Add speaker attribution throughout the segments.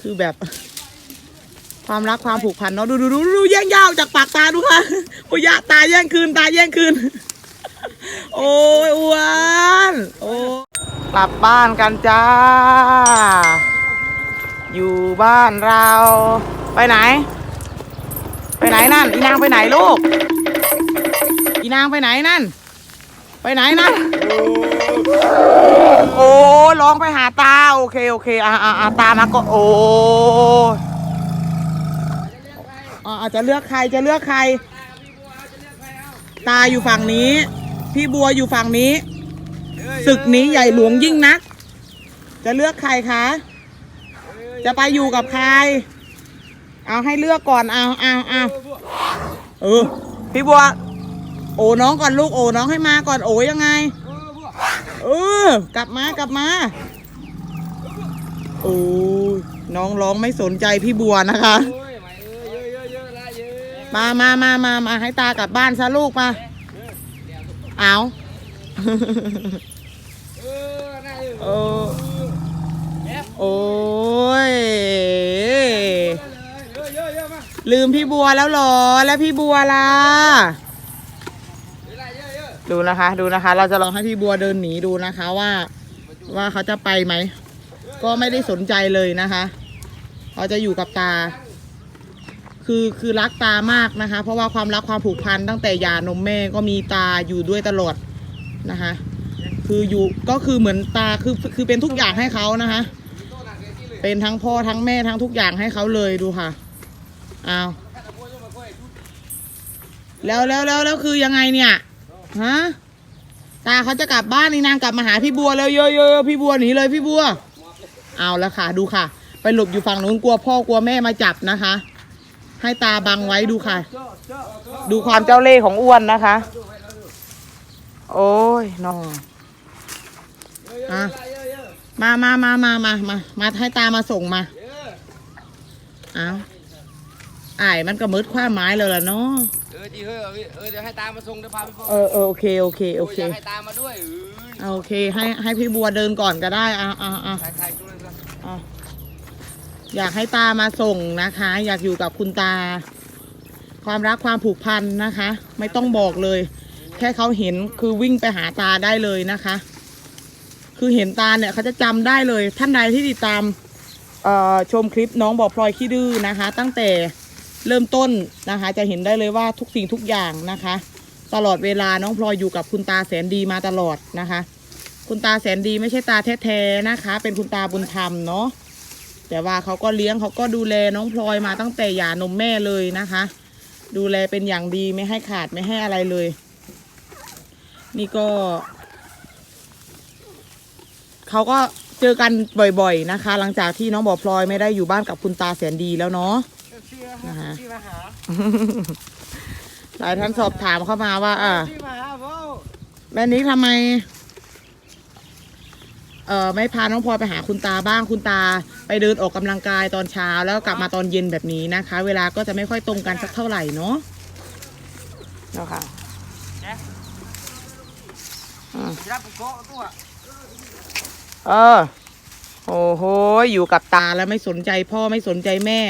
Speaker 1: คือแบบ ความรักความผูกพันเนาะดูดูดูดูแย่งยาวจากปากตาดูค่ะโอ้ยะตาแย่งคืนตาแย่งคืน โอ้ยอ้วนโอ้กลับบ้านกันจ้า อยู่บ้านเรา ไปไหน ไปไหนนั่นอีนางไปไหนลูก อีนางไปไหนนั่น ไปไหนนั่น โอ้ร้องไปหาตา โอเค โอเคอ่าอ่าตามาก็โอ้อ่าอาจจะเลือกใครจะเลือกใคร ตาอยู่ฝั่งนี้ พี่บัวอยู่ฝั่งนี้ศึกนี้ใหญ่หลวงยิ่งนัก จะเลือกใครคะ จะไปอยู่กับใคร เอาให้เลือกก่อนเอาเอาเอาเออพี่บัว โอ้น้องก่อนลูกโอ้น้องให้มาก่อนโอ้ยังไง เออ กลับมากลับมา โอ้ยน้องร้องไม่สนใจพี่บัวนะคะมามามามามาให้ตากลับบ้านซะลูกมา เอาเออโอ้ยลืมพี่บัวแล้วเหรอ แล้วพี่บัวล่ะ ดูนะคะ ดูนะคะ เราจะลองให้พี่บัวเดินหนีดูนะคะว่าว่าเขาจะไปไหม ก็ไม่ได้สนใจเลยนะคะเขาจะอยู่กับตา คือคือรักตามากนะคะ เพราะว่าความรักความผูกพันตั้งแต่ยานมแม่ก็มีตาอยู่ด้วยตลอดนะคะ คืออยู่ก็คือเหมือนตาคือคือเป็นทุกอย่างให้เขานะคะ เป็นทั้งพ่อทั้งแม่ทั้งทุกอย่างให้เขาเลยดูค่ะอ้าวแล้วแล้วแล้วแล้วคือยังไงเนี่ย ฮะตาเขาจะกลับบ้านนี่นางกลับมาหาพี่บัวแล้วเยอะๆพี่บัวหนีเลยพี่บัว เอาแล้วค่ะ ดูค่ะ ไปหลบอยู่ฝั่งนู้นกลัวพ่อกลัวแม่มาจับนะคะ ให้ตาบังไว้ดูค่ะ ดูความเจ้าเล่ห์ของอ้วนนะคะ โอ้ยน้องอะมามามามามามามาให้ตามาส่งมาเอาวอ้ายมันก็มืดคว้าไม้เลยล่ะเนาะ
Speaker 2: ออจีเฮ้ยเอาพี่เออเดี๋ยวให้ตามมาส่งเดี๋ยวพาไปพ่อ
Speaker 1: เออเออโอเคโอเคโอเค
Speaker 2: ยากให้ตามมาด้วยเออ
Speaker 1: เอาโอเค ให้ให้พี่บัวเดินก่อนก็ได้อะอะอะ
Speaker 2: ถ่ายถ่ายดูเลยครับ
Speaker 1: อะอยากให้ตามาส่งนะคะ อยากอยู่กับคุณตา ความรักความผูกพันนะคะ ไม่ต้องบอกเลย แค่เขาเห็นคือวิ่งไปหาตาได้เลยนะคะ คือเห็นตาเนี่ยเขาจะจำได้เลย ท่านใดที่ติดตามเอ่อชมคลิปน้องบอกพลอยขี้ดื้อนะคะ ตั้งแต่ เริ่มต้นนะคะ จะเห็นได้เลยว่าทุกสิ่งทุกอย่างนะคะ ตลอดเวลาน้องพลอยอยู่กับคุณตาแสนดีมาตลอดนะคะ คุณตาแสนดีไม่ใช่ตาแท้ๆนะคะ เป็นคุณตาบุญธรรมเนาะแต่ว่าเขาก็เลี้ยงเขาก็ดูแลน้องพลอยมาตั้งแต่หย่านมแม่เลยนะคะ ดูแลเป็นอย่างดีไม่ให้ขาดไม่ให้อะไรเลย นี่ก็เขาก็เจอกันบ่อยๆนะคะ หลังจากที่น้องบอพลอยไม่ได้อยู่บ้านกับคุณตาแสนดีแล้วเนาะ นะคะ
Speaker 2: ที่มาหา
Speaker 1: หลายท่านสอบถามเข้ามาว่าอ่า
Speaker 2: ที่มาหาพ่อ
Speaker 1: แม่นี้ทำไม เอ่อไม่พาน้องพลอยไปหาคุณตาบ้างคุณตา ไปเดินออกกำลังกายตอนเช้าแล้วกลับมาตอนเย็นแบบนี้นะคะ เวลาก็จะไม่ค่อยตรงกันสักเท่าไหร่เนาะเนาะค่ะอืม
Speaker 2: รับโก้ตัว
Speaker 1: เออโอ้โหอยู่กับตาแล้วไม่สนใจพ่อไม่สนใจแม่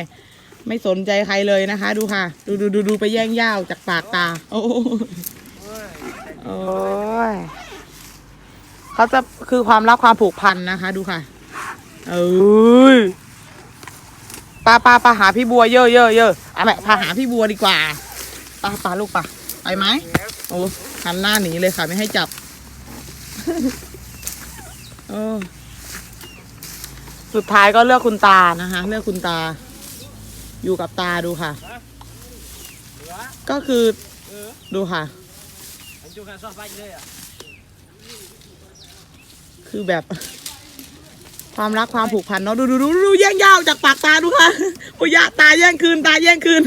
Speaker 1: ไม่สนใจใครเลยนะคะ ดูค่ะ ดูดูดูดูไปแย่งย่าวจากปากตา โอ้โหโอ้ยเขาจะคือความรักความผูกพันนะคะ ดูค่ะ เอ้ยปาปาปาหาพี่บัวเยอะเยอะเยอะอะแม่พาหาพี่บัวดีกว่าปาปาลูกปาไปไหมโอ้หันหน้าหนีเลยค่ะ ไม่ให้จับเออสุดท้ายก็เลือกคุณตานะคะ เลือกคุณตา อยู่กับตาดูค่ะ ก็คือดูค่ะ
Speaker 2: จูกันซอฟไปเลยอะ
Speaker 1: คือแบบ ความรักความผูกพันเนาะดูดูดูดูแย่งยาวจากปากตาดูค่ะโอ้ยะตาแย่งคืนตาแย่งคืน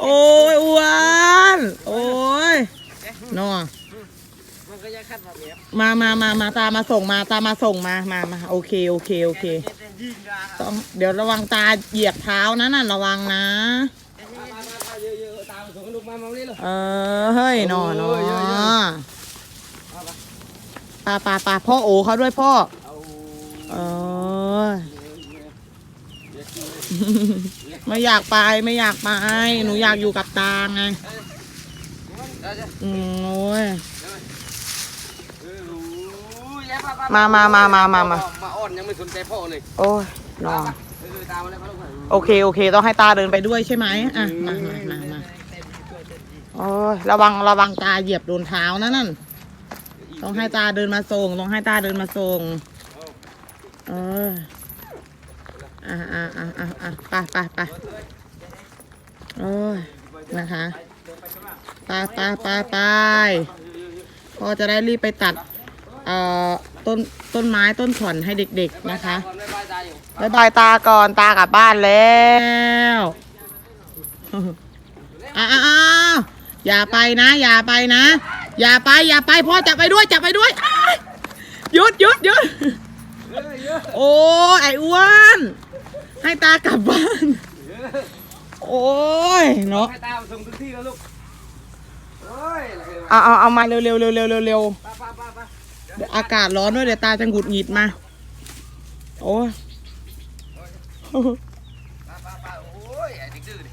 Speaker 1: โอ้ยอ้วนโอ้ยเนาะ
Speaker 2: มันก็ยังคัดแบบนี้
Speaker 1: มามามามาตามาส่งมาตามาส่งมามามาโอเคโอเคโอเค
Speaker 2: ยิงดา
Speaker 1: ต้องเดี๋ยวระวังตาเหยียบเท้านะน่ะระวังนะ
Speaker 2: มามามาเยอะๆตามส่งลูกมามานี่เลย
Speaker 1: เออเฮ้ยหนอหนอ
Speaker 2: โอ้ยเยอะ
Speaker 1: ปาปาปาพ่อโอเขาด้วยพ่อ
Speaker 2: เอา
Speaker 1: เออ ไม่อยากไปไม่อยากไป หนูอยากอยู่กับตาไง
Speaker 2: ได้จ้ะ
Speaker 1: อืมโอ้ย
Speaker 2: เออโอ้ยแล้วป้ป้
Speaker 1: มามามามามามา
Speaker 2: มาอ้อนยังไม่สนใจพ่อเลย
Speaker 1: โอ้ยนอน
Speaker 2: เออตามมาเลยพ่อลูก
Speaker 1: โอเคโอเค ต้องให้ตาเดินไปด้วยใช่ไหมอะมามามามาโอ้ยระวังระวังตาเหยียบโดนเท้านะนั่นต้องให้ตาเดินมาส่งต้องให้ตาเดินมาส่งเอออะอะอะอะอะไปไปไปโอ้ยนะคะไปไปไปไปพ่อจะได้รีบไปตัด เอ่อต้นต้นไม้ต้นขอนให้เด็กๆนะคะ
Speaker 2: ก่อนไม่บายตาอยู่
Speaker 1: บายบายตาก่อนตากลับบ้านแล้วอ้าวอ้าวอย่าไปนะ อย่าไปนะ อย่าไปอย่าไปพ่อจับไปด้วยจับไปด้วยอ้ายหยุดหยุดหยุด
Speaker 2: เยอะเยอะ
Speaker 1: โอ้ยไอ้อ้วนให้ตากลับบ้าน
Speaker 2: เยอะ
Speaker 1: โอ้ยเนาะ
Speaker 2: ให้ตาส่งถึงที่แล้วลูกโอ้ย
Speaker 1: เอาเอาเอามาเร็วเร็วเร็วเร็วเร็ว เร็ว
Speaker 2: ป้าป้าป้าป้า
Speaker 1: เดี๋ยวอากาศร้อนด้วยเดี๋ยวตาจะหงุดหงิดมา โอ้ย
Speaker 2: ป้าป้าป้าโอ้ยไอ้ดื้อดิ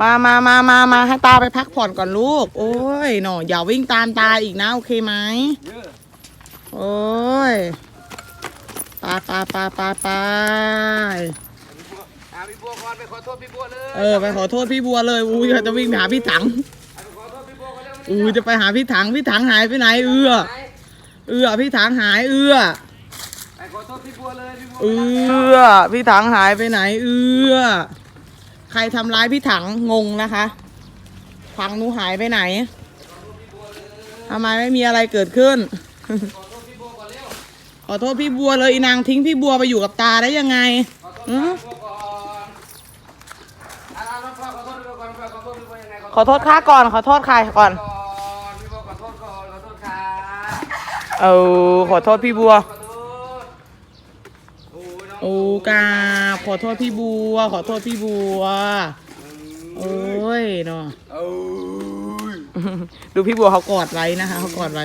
Speaker 2: มา
Speaker 1: มามามามามาให้ตาไปพักผ่อนก่อนลูก โอ้ยหนออย่าวิ่งตามตาอีกนะ โอเคไหม
Speaker 2: เยอะ
Speaker 1: โอ้ยไปไปไปไปไป
Speaker 2: อ่าพี่บัวก่อนไปขอโทษพี่บัวเลย
Speaker 1: เออไปขอโทษพี่บัวเลย อุ้ยจะวิ่งไปหาพี่ถัง
Speaker 2: ไปขอโทษพี่บัวก่อนเร็ว
Speaker 1: อุ้ยจะไปหาพี่ถัง พี่ถังหายไปไหนเอื้อ
Speaker 2: ไป
Speaker 1: เอื้อพี่ถังหายเอื้อ
Speaker 2: ไปขอโทษพี่บัวเลยพี่บัว
Speaker 1: เอื้อพี่ถังหายไปไหน เอื้อใครทำร้ายพี่ถังงงนะคะถังหนูหายไปไหนทำไมไม่มีอะไรเกิดขึ้น ขอโทษพี่บัวเลยอีนางทิ้งพี่บัวไปอยู่กับตาได้ยังไงอือ
Speaker 2: พี่บัวก่อนอ่าน้องพ่อขอโทษพี่บัวก่อนพ่อขอโทษพี่บัวยังไง
Speaker 1: ขอโทษข้าก่อนขอโทษใครก่อน
Speaker 2: ก่อนพี่บัวขอโทษก่อนขอโทษค่ะ
Speaker 1: เออขอโทษพี่บัว
Speaker 2: ขอโทษโอ้ยน้อง
Speaker 1: โอ้กาขอโทษพี่บัว ขอโทษพี่บัวโอ้ยเนาะ
Speaker 2: โอ้ย
Speaker 1: ดูพี่บัวเขากอดไว้นะคะเขากอดไว้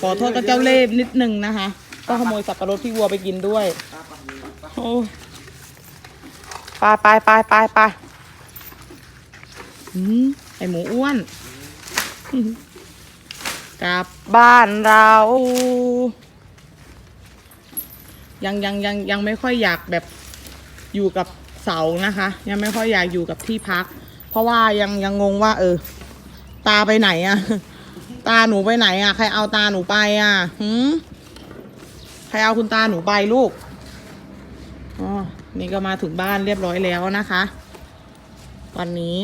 Speaker 1: ขอโทษกับเจ้าเล่ห์นิดนึงนะคะก็ขโมยสับปะรดพี่บัวไปกินด้วยโอ้ยไปไปไปไปไปอืมไอหมูอ้วน กลับบ้านเรา ยังยังยังยังไม่ค่อยอยากแบบอยู่กับเสานะคะ ยังไม่ค่อยอยากอยู่กับที่พัก เพราะว่ายังยังงงว่า เออ ตาไปไหนอะตาหนูไปไหนอะใครเอาตาหนูไปอะหืมใครเอาคุณตาหนูไปลูกอ๋อนี่ก็มาถึงบ้านเรียบร้อยแล้วนะคะ วันนี้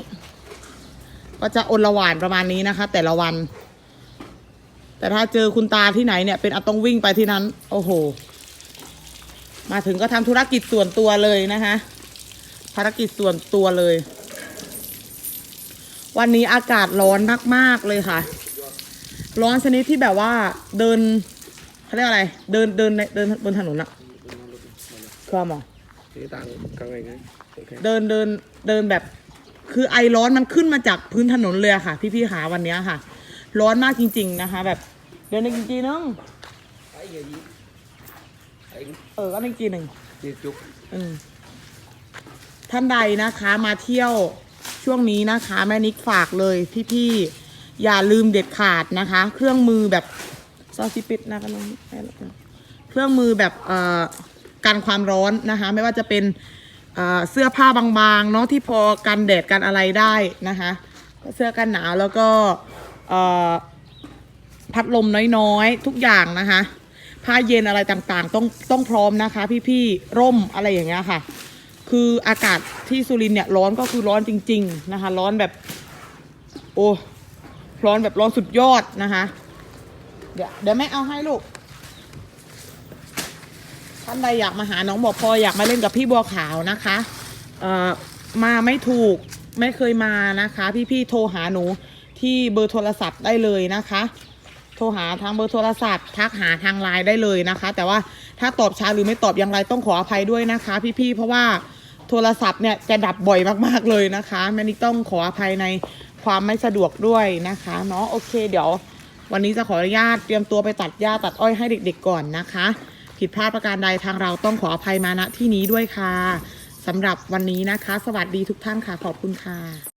Speaker 1: ก็จะอนละหวานประมาณนี้นะคะ แต่ละวัน แต่ถ้าเจอคุณตาที่ไหนเนี่ยเป็นเอาต้องวิ่งไปที่นั้น โอ้โห มาถึงก็ทำธุรกิจส่วนตัวเลยนะคะภารกิจส่วนตัวเลย วันนี้อากาศร้อนมากๆเลยค่ะ ร้อนชนิดที่แบบว่าเดินเขาเรียกอะไร เดินเดินในเดินบนถนนอะความหรอ
Speaker 2: นี่ต่างกันไงไงโอเค
Speaker 1: เดินเดินเดินแบบ คือไอร้อนมันขึ้นมาจากพื้นถนนเลยอะค่ะ พี่ๆหาวันเนี้ยค่ะ ร้อนมากจริง ๆนะคะ แบบ เดินในกินจีนึง
Speaker 2: ไอ้เหี้ยยี่ไอ้
Speaker 1: เออก็ในจีหนึ่ง
Speaker 2: ยี่จุก
Speaker 1: อืมท่านใดนะคะมาเที่ยวช่วงนี้นะคะ แม่นิกฝากเลยพี่ๆอย่าลืมเด็ดขาดนะคะ เครื่องมือแบบซอสซิปิดนะกันน้องเครื่องมือแบบเอ่อกันความร้อนนะคะ ไม่ว่าจะเป็นเอ่อเสื้อผ้าบางๆเนาะที่พอกันแดดกันอะไรได้นะคะ เสื้อกันหนาวแล้วก็เอ่อ พัดลมน้อยๆ ทุกอย่างนะคะ ผ้าเย็นอะไรต่างๆ ต้องต้องพร้อมนะคะ พี่ๆ ร่มอะไรอย่างเงี้ยค่ะ คืออากาศที่สุรินทร์เนี่ยร้อนก็คือร้อนจริง ๆนะคะ ร้อนแบบ โอ้ร้อนแบบร้อนสุดยอดนะคะ เดี๋ยวเดี๋ยวแม่เอาให้ลูกท่านใดอยากมาหาน้องบอกพอยอยากมาเล่นกับพี่บัวขาวนะคะเอ่อมาไม่ถูกไม่เคยมานะคะ พี่ๆโทรหาหนูที่เบอร์โทรศัพท์ได้เลยนะคะ ทรหาทางเบอร์โทรศัพท์ ทักหาทางไลน์ได้เลยนะคะ แต่ว่าถ้าตอบช้าหรือไม่ตอบอย่างไรต้องขออภัยด้วยนะคะ พี่ๆเพราะว่าโทรศัพท์เนี่ยจะดับบ่อยมากๆเลยนะคะแม่นิกต้องขออภัยในความไม่สะดวกด้วยนะคะเนาะโอเค เดี๋ยว วันนี้จะขออนุญาตเตรียมตัวไปตัดหญ้าตัดอ้อยให้เด็ก ๆ ก่อนนะคะ ผิดพลาดประการใดทางเราต้องขออภัยมาณที่นี้ด้วยค่ะสำหรับวันนี้นะคะ สวัสดีทุกท่านค่ะขอบคุณค่ะ